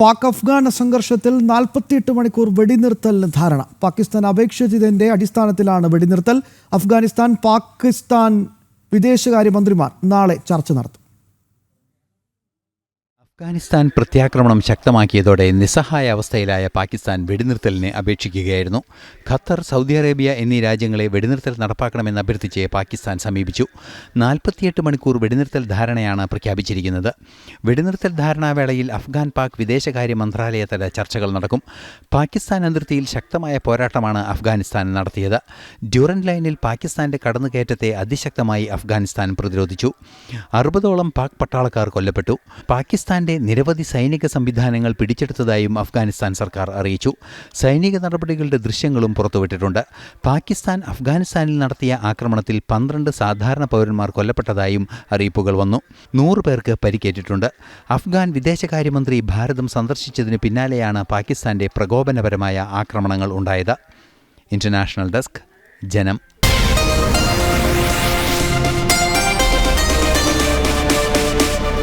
പാക് അഫ്ഗാൻ സംഘർഷത്തിൽ നാൽപ്പത്തിയെട്ട് മണിക്കൂർ വെടിനിർത്തലിന് ധാരണ. പാകിസ്ഥാൻ അപേക്ഷിച്ചതിന്റെ അടിസ്ഥാനത്തിലാണ് വെടിനിർത്തൽ. അഫ്ഗാനിസ്ഥാൻ പാകിസ്ഥാൻ വിദേശകാര്യമന്ത്രിമാർ നാളെ ചർച്ച നടത്തും. അഫ്ഗാനിസ്ഥാൻ പ്രത്യാക്രമണം ശക്തമാക്കിയതോടെ നിസ്സഹായ അവസ്ഥയിലായ പാകിസ്ഥാൻ വെടിനിർത്തലിന് അപേക്ഷിക്കുകയായിരുന്നു. ഖത്തർ സൗദി അറേബ്യ എന്നീ രാജ്യങ്ങളെ വെടിനിർത്തൽ നടപ്പാക്കണമെന്ന് അഭ്യർത്ഥിച്ച് പാകിസ്ഥാൻ സമീപിച്ചു. നാൽപ്പത്തിയെട്ട് മണിക്കൂർ വെടിനിർത്തൽ ധാരണയാണ് പ്രഖ്യാപിച്ചിരിക്കുന്നത്. വെടിനിർത്തൽ ധാരണാവേളയിൽ അഫ്ഗാൻ പാക് വിദേശകാര്യ മന്ത്രാലയതല ചർച്ചകൾ നടക്കും. പാകിസ്ഥാൻ അതിർത്തിയിൽ ശക്തമായ പോരാട്ടമാണ് അഫ്ഗാനിസ്ഥാൻ നടത്തിയത്. ഡ്യൂറൻ ലൈനിൽ പാകിസ്ഥാന്റെ കടന്നുകയറ്റത്തെ അതിശക്തമായി അഫ്ഗാനിസ്ഥാൻ പ്രതിരോധിച്ചു. അറുപതോളം പാക് പട്ടാളക്കാർ കൊല്ലപ്പെട്ടു. പാകിസ്ഥാന്റെ നിരവധി സൈനിക സംവിധാനങ്ങൾ പിടിച്ചെടുത്തതായും അഫ്ഗാനിസ്ഥാൻ സർക്കാർ അറിയിച്ചു. സൈനിക നടപടികളുടെ ദൃശ്യങ്ങളും പുറത്തുവിട്ടിട്ടുണ്ട്. പാകിസ്ഥാൻ അഫ്ഗാനിസ്ഥാനിൽ നടത്തിയ ആക്രമണത്തിൽ പന്ത്രണ്ട് സാധാരണ പൗരന്മാർ കൊല്ലപ്പെട്ടതായും അറിയിപ്പുകൾ വന്നു. നൂറ് പേർക്ക് പരിക്കേറ്റിട്ടുണ്ട്. അഫ്ഗാൻ വിദേശകാര്യമന്ത്രി ഭാരതം സന്ദർശിച്ചതിന് പിന്നാലെയാണ് പാകിസ്ഥാന്റെ പ്രകോപനപരമായ ആക്രമണങ്ങൾ ഉണ്ടായത്. ഇന്റർനാഷണൽ ഡെസ്ക് ജനം.